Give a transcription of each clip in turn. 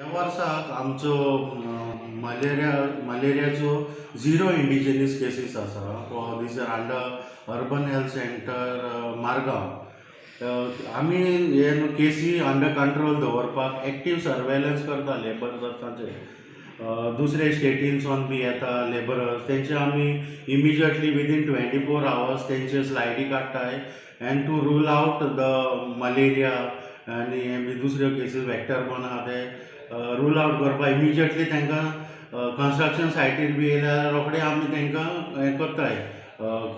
ह्या वर्साक आमचो मलेरिया मलेरियाचो झिरो इंडिजिनियस केसीस आसा for this are under urban health centre Margao. आमी हे न्हू केसी अंडर कंट्रोल दवरपाक एक्टीव सर्वेलन्स करता लेबरसांचे दुसरे स्टेटीनसून बी येता लेबरर्स तेंचे आमी immediately within twenty four hours तेंचे स्लायडी काडटाय and to rule out the malaria आनी हे बी दुसऱ्यो केसीस वॅक्टर पण आहा ते रूल आवट करपाक इमिजियटली तांकां कन्स्ट्रक्शन सायटीर बी येयल्यार रोखडे आमी तांकां हें करताय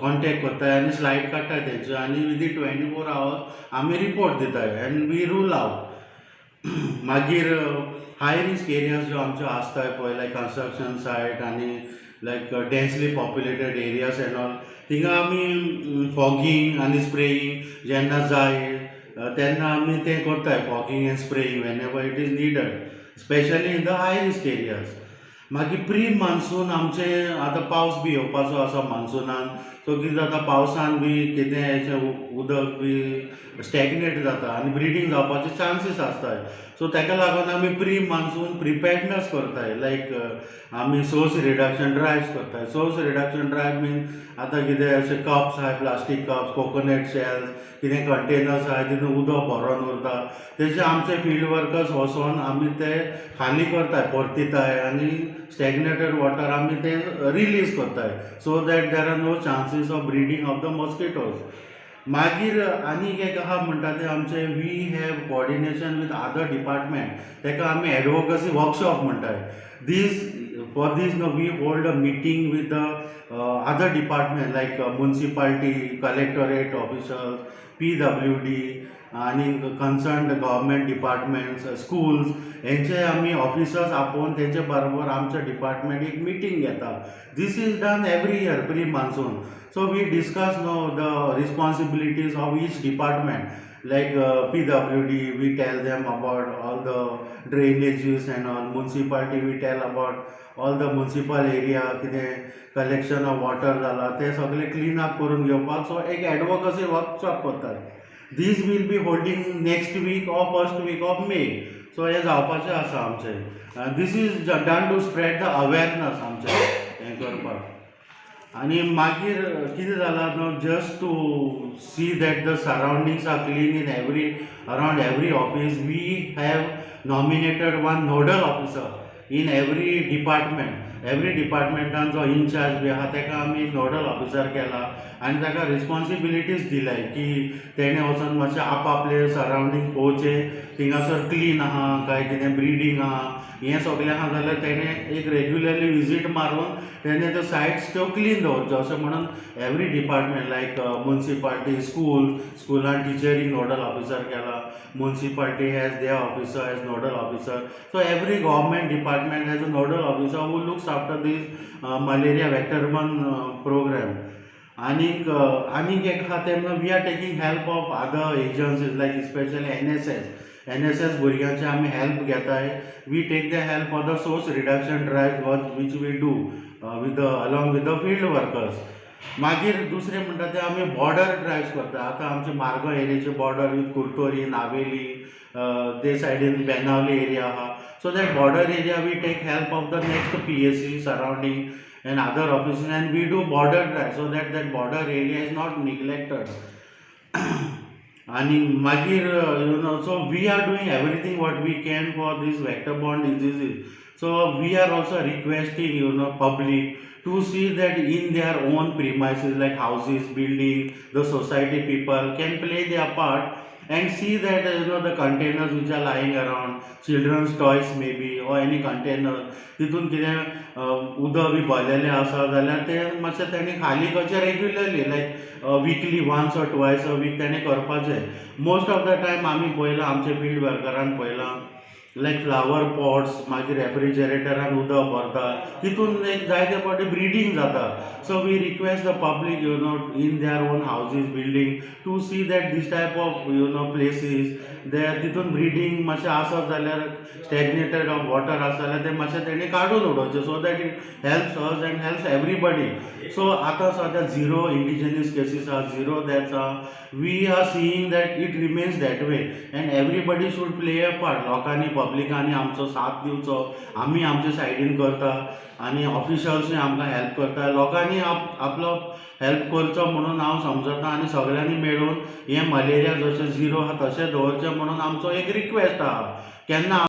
कॉन्टेक्ट करताय आनी स्लायड काडटाय तेंचे आनी विदीन ट्वेंटी फोर आवर्स आमी रिपोर्ट दिताय एन्ड वी रूल आवट मागीर हाय रिस्क एरियाज ज्यो आमच्यो आसताय पळय लायक कन्स्ट्रक्शन सायट आनी like densely populated areas and all थिंगा आमी फॉगींग आनी स्प्रेईंग जेन्ना जाय तेन्ना आमी तें करताय fogging and spraying whenever it is needed especially in the high risk areas मागीर प्री मान्सून आमचे आतां पावस बी येवपाचो आसा मान्सुनान. सो कितें जाता पावसान बी कितें अशें उदक बी स्टॅग्नेट जाता आनी ब्रिडींग जावपाचे चान्सीस आसताय सो ताका लागून आमी प्री मान्सून प्रिपेर्डनस करताय. लायक आमी सोर्स रिडक्शन ड्रायव्स करताय. सोर्स रिडक्शन ड्रायव मीन आतां कितें अशें कप्स आहाय प्लास्टीक कप्स कोकोनट शेल्स कितें कंटेनर्स आहाय तितून उदक भरोन उरता तेचे आमचे फिल्ड वर्कर्स वचोन आमी ते खाली करताय परतिताय आनी स्टॅग्नेटेड वॉटर आमी ते रिलीज करताय. So that there are no chances of breeding of the mosquitoes मागीर आनीक एक आहा म्हणटा ते आमचे we have coordination with other department ताका आमी एडवोकसी वर्कशॉप म्हणटात this for this no we hold a meeting with the other department like municipality collectorate officers P W D आनी कन्सर्न गव्हर्मेंट डिपार्टमेंट्स स्कूल्स हेंचे आमी officers आपोवन तेंचे बरोबर आमच्या डिपार्टमेंट एक मिटींग घेता this is done every year pre monsoon so we discuss no the responsibilities of each department like uh, PWD, we tell them about all the drainages and all. Municipality, we tell about all the municipal area, कितें collection of water जाला ते सगळे clean up करून घेवपाक so एक advocacy workshop करतात this will be holding next week or first week of May so हे जावपाचें आसा आमचें. This is done to spread the awareness आमचें हें करपाक आनी मागीर कितें जालां न्हू just to see that the surroundings are clean in every around every office we have nominated one nodal officer in every department every डिपार्टमेंटान जो इन्चार्ज बी आहा ताका आमी नोडल ऑफिसर केला. आनी ताका रिस्पॉन्सिबिलिटीज दिल्याय की तेणें वचोन मातशें आपआपले सरावंडींग पळोवचें थिंगासर क्लीन आहा काय कितें ब्रिडींग आहा. हें सगलें आहा जाल्यार तेणें एक रेग्युलरली विजीट मारून तेणें त्यो सायट्स त्यो क्लीन दवरच्यो. अशें म्हणून every department like municipality school स्कुलान टिचरींग नोडल ऑफिसर केला. Municipality has the officer as nodal officer so every government department has a nodal officer who looks after this malaria vector man programme आनीक आनीक एक आहा तेन्ना we are taking help of other agencies like especially N S S N S S भुरग्यांचे आमी help घेताय we take the help of the source reduction drive which we do with the along with the field workers मागीर दुसरें म्हणटा ते आमी border ड्रायव्स करता आतां आमचे मार्गांव एरियेचे बॉर्डर विथ कुर्तोरी नावेली ते सायडीन बेनावली एरिया आहा so that border area we take help of the next P S C surrounding and other offices and we do border drive so that that border area is not neglected आणि मागीर you know so we are doing everything what we can for this vector borne diseases so we are also requesting you know public to see that in their own premises like houses building the society people can play their part and see that uh, you know the containers which are lying around children's toys maybe or any container तितून कितें उदक बी भरलेलें आसा जाल्यार तें मातशें तेणी खाली करचें regularly like weekly once or twice a week तेणें करपाचें. मोस्ट ऑफ द टायम आमी पळयलां आमच्या फील्ड वर्करान पळयलां लायक फ्लावर पॉट्स मागीर रेफ्रिजरेटरान उदक भरता तितून एक जायते फावटी ब्रिडींग जाता. So we request the public you know in their own houses building to see that this type of you know places दे तितून ब्रिडींग मातशें आसत जाल्यार स्टॅग्नेटेड ऑफ वॉटर आसा जाल्यार तें मातशें तेणी काडून उडोवचें so that it helps us and helps everybody so आतां सद्या झिरो इंडिजिनियस केसीस आहा झिरो दॅट्स आहा we are seeing that it remains that way and everybody should play a part लोकांनी पब्लिकांनी आमचो साथ दिवचो आमी आमचे सायडीन करता आनी ऑफिशल्सूय आमकां हेल्प करता लोकांनी आप आपलो हेल्प करचो म्हणून हांव समजता आनी सगळ्यांनी मेळून हें मलेरिया जशें झिरो आहा तशें दवरचें म्हणून आमचो एक रिक्वेस्ट आहा. केन्ना